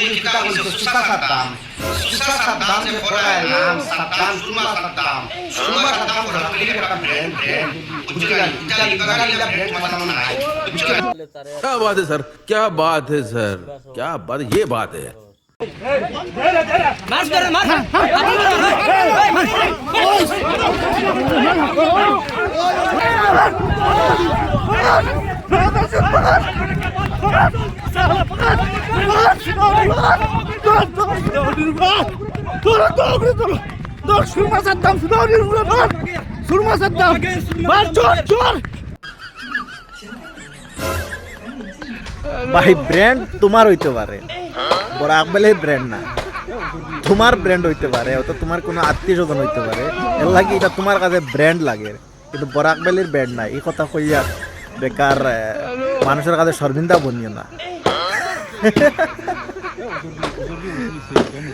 देखता हूँ इसे सुसा सद्दाम सुसा सद्दाम से खोड़ा है नाम सद्दाम सुरमा सद्दाम सुरमा सद्दाम को रख लिए रखा ब्रेन ब्रेन क्या बात है सर क्या बात है सर क्या बात ये बात है मार कर ভাই ব্র্যান্ড তোমার হইতে পারে। বড় আকবেলের ব্র্যান্ড না। তোমার ব্র্যান্ড হইতে পারে অত তোমার কোনো আত্মীয় স্বজন হইতে পারে। এর লাগে এটা তোমার কাছে ব্র্যান্ড লাগে। কিন্তু বড় আকবেলের ব্র্যান্ড নাই এই কথা কইয়া বেকার মানুষের কাছে শর্মিন্দা বনিও না। 그런데그걸이용해 도.